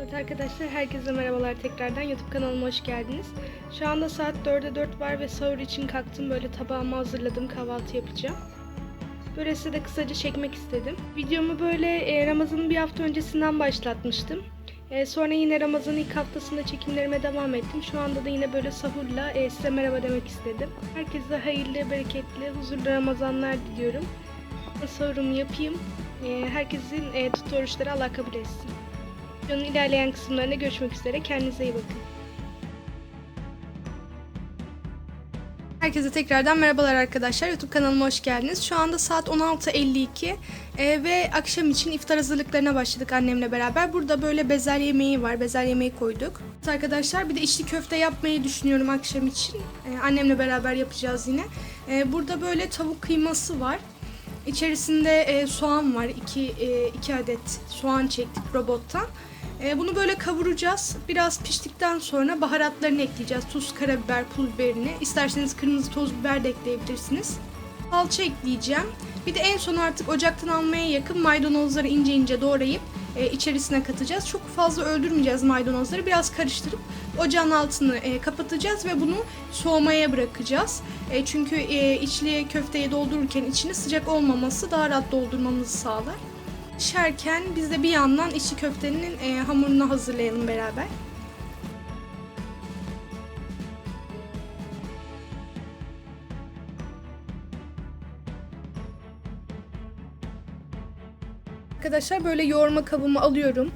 Evet arkadaşlar herkese merhabalar tekrardan YouTube kanalıma hoş geldiniz. Şu anda saat 4'e 4 var ve sahur için kalktım böyle tabağımı hazırladım kahvaltı yapacağım. Böyle size de kısaca çekmek istedim. Videomu böyle e, Ramazan'ın bir hafta öncesinden başlatmıştım. E, sonra yine Ramazan'ın ilk haftasında çekimlerime devam ettim. Şu anda da yine böyle sahurla e, size merhaba demek istedim. Herkese hayırlı, bereketli, huzurlu Ramazanlar diliyorum. Sahurumu yapayım. E, herkesin e, tuttuğu oruçları Allah kabul etsin. Videonun ilerleyen kısımlarında görüşmek üzere. Kendinize iyi bakın. Herkese tekrardan merhabalar arkadaşlar. YouTube kanalıma hoş geldiniz. Şu anda saat 16.52 e, ve akşam için iftar hazırlıklarına başladık annemle beraber. Burada böyle bezel yemeği var. Bezel yemeği koyduk. Arkadaşlar bir de içli köfte yapmayı düşünüyorum akşam için. E, annemle beraber yapacağız yine. E, burada böyle tavuk kıyması var. İçerisinde e, soğan var. 2 e, iki adet soğan çektik robottan. E, bunu böyle kavuracağız. Biraz piştikten sonra baharatlarını ekleyeceğiz. Tuz, karabiber, pul biberini. İsterseniz kırmızı toz biber de ekleyebilirsiniz. Salça ekleyeceğim. Bir de en son artık ocaktan almaya yakın maydanozları ince ince doğrayıp e, içerisine katacağız. Çok fazla öldürmeyeceğiz maydanozları. Biraz karıştırıp ocağın altını e, kapatacağız ve bunu soğumaya bırakacağız. E, çünkü içli köfteyi doldururken içini sıcak olmaması daha rahat doldurmamızı sağlar. Pişerken biz de bir yandan içli köftenin e, hamurunu hazırlayalım beraber. Arkadaşlar böyle yoğurma kabımı alıyorum.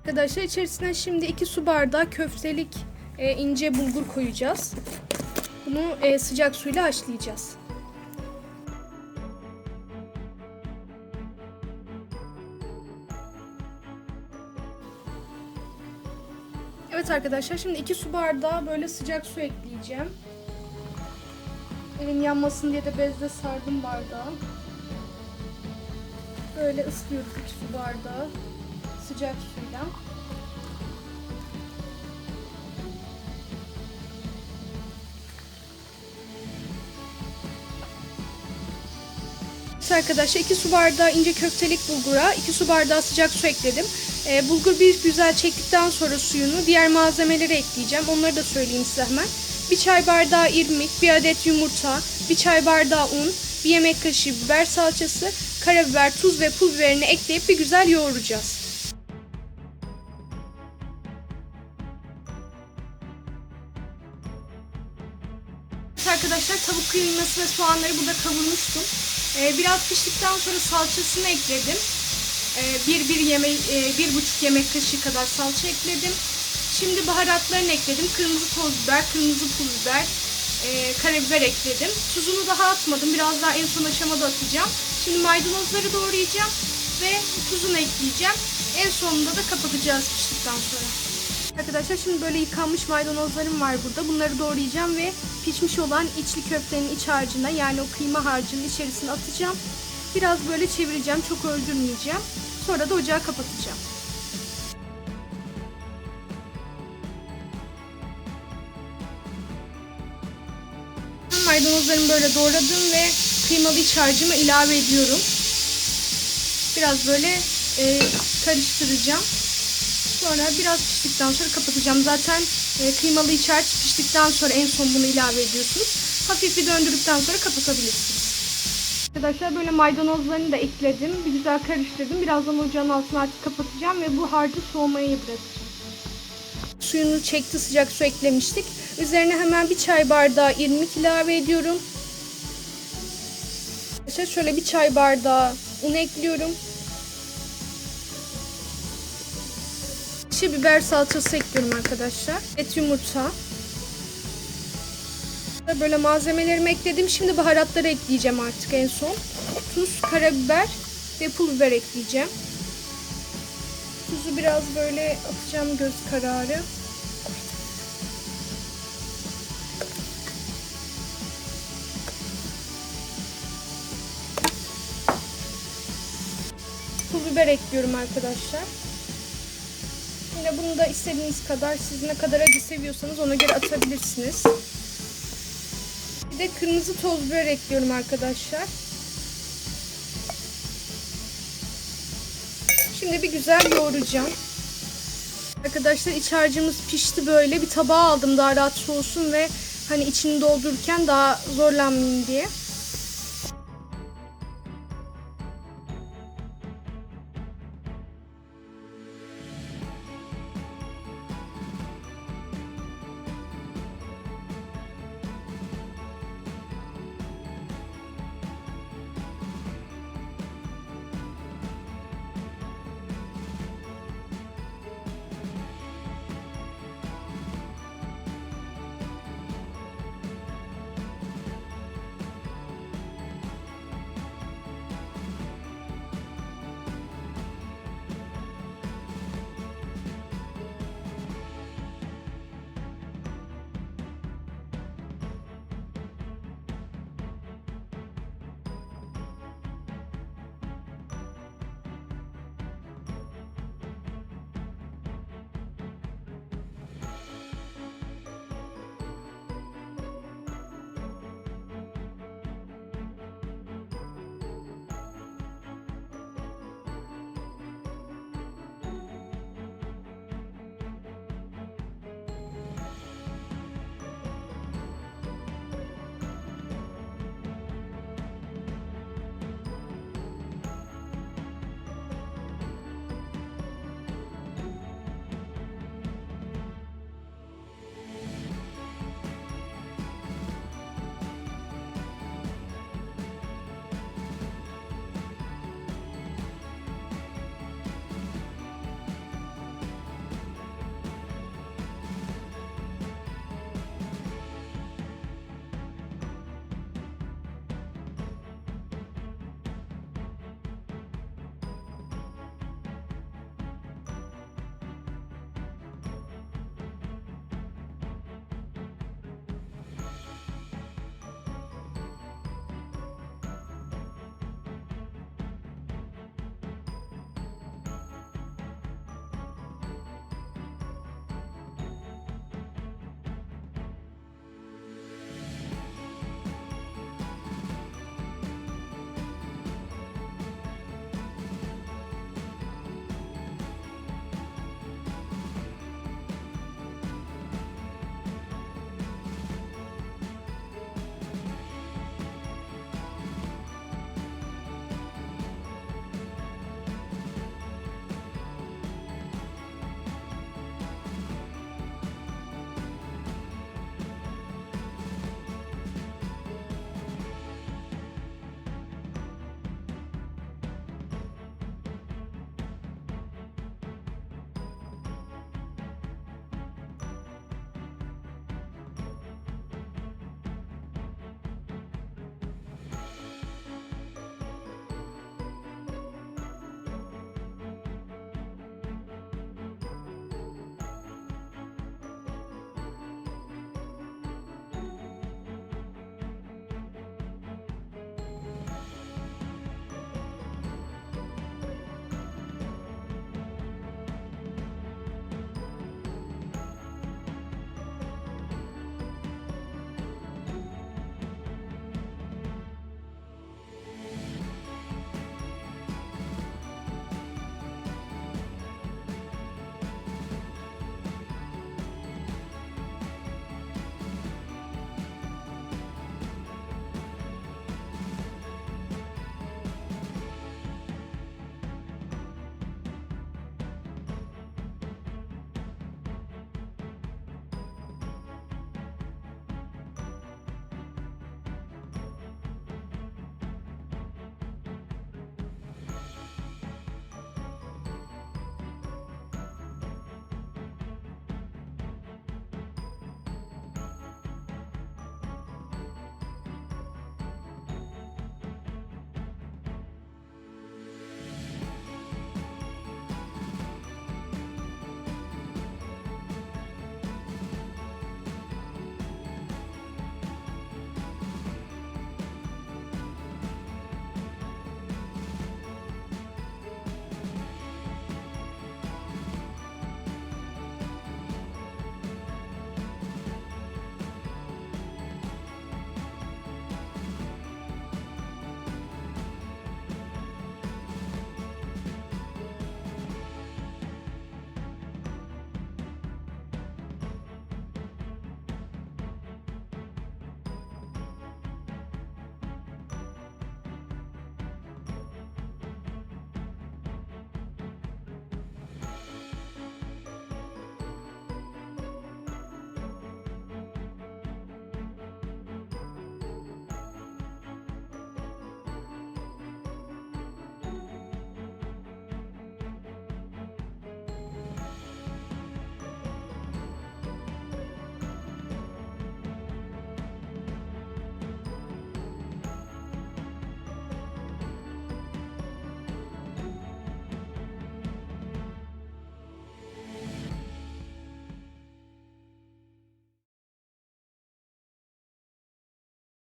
Arkadaşlar içerisine şimdi 2 su bardağı köftelik e, ince bulgur koyacağız. Bunu e, sıcak suyla haşlayacağız. Evet arkadaşlar şimdi 2 su bardağı böyle sıcak su ekleyeceğim. Elim yanmasın diye de bezle sardım bardağı. Böyle ıslıyoruz 2 su bardağı sıcak suyla. Evet arkadaşlar 2 su bardağı ince köftelik bulgura 2 su bardağı sıcak su ekledim. Ee, bulgur bir güzel çektikten sonra suyunu diğer malzemeleri ekleyeceğim. Onları da söyleyeyim size hemen. Bir çay bardağı irmik, bir adet yumurta, bir çay bardağı un, bir yemek kaşığı biber salçası, karabiber, tuz ve pul biberini ekleyip bir güzel yoğuracağız. Arkadaşlar tavuk kıyması ve soğanları burada kavurmuştum. Ee, biraz piştikten sonra salçasını ekledim. Ee, bir, bir, yeme e, bir buçuk yemek kaşığı kadar salça ekledim. Şimdi baharatlarını ekledim. Kırmızı toz biber, kırmızı pul biber, e, karabiber ekledim. Tuzunu daha atmadım. Biraz daha en son aşamada atacağım. Şimdi maydanozları doğrayacağım ve tuzunu ekleyeceğim. En sonunda da kapatacağız piştikten sonra. Arkadaşlar şimdi böyle yıkanmış maydanozlarım var burada. Bunları doğrayacağım ve pişmiş olan içli köftenin iç harcına yani o kıyma harcının içerisine atacağım. Biraz böyle çevireceğim. Çok öldürmeyeceğim. Sonra da ocağı kapatacağım. Maydanozlarımı böyle doğradım ve kıymalı iç harcımı ilave ediyorum. Biraz böyle e, karıştıracağım. Sonra biraz piştikten sonra kapatacağım. Zaten e, kıymalı iç harç piştikten sonra en son bunu ilave ediyorsunuz. Hafif bir döndürdükten sonra kapatabilirsiniz. Arkadaşlar böyle maydanozlarını da ekledim. Bir güzel karıştırdım. Birazdan ocağın altını artık kapatacağım ve bu harcı soğumaya bırakacağım. Suyunu çekti sıcak su eklemiştik. Üzerine hemen bir çay bardağı irmik ilave ediyorum. Arkadaşlar şöyle bir çay bardağı un ekliyorum. Çiğ biber salçası ekliyorum arkadaşlar. Et yumurta. Böyle malzemelerimi ekledim. Şimdi baharatları ekleyeceğim artık en son. Tuz, karabiber ve pul biber ekleyeceğim. Tuzu biraz böyle atacağım göz kararı. Pul biber ekliyorum arkadaşlar. Yine bunu da istediğiniz kadar siz ne kadar acı seviyorsanız ona göre atabilirsiniz. Bir de kırmızı toz biber ekliyorum arkadaşlar. Şimdi bir güzel yoğuracağım. Arkadaşlar iç harcımız pişti böyle. Bir tabağa aldım daha rahat soğusun ve hani içini doldururken daha zorlanmayayım diye.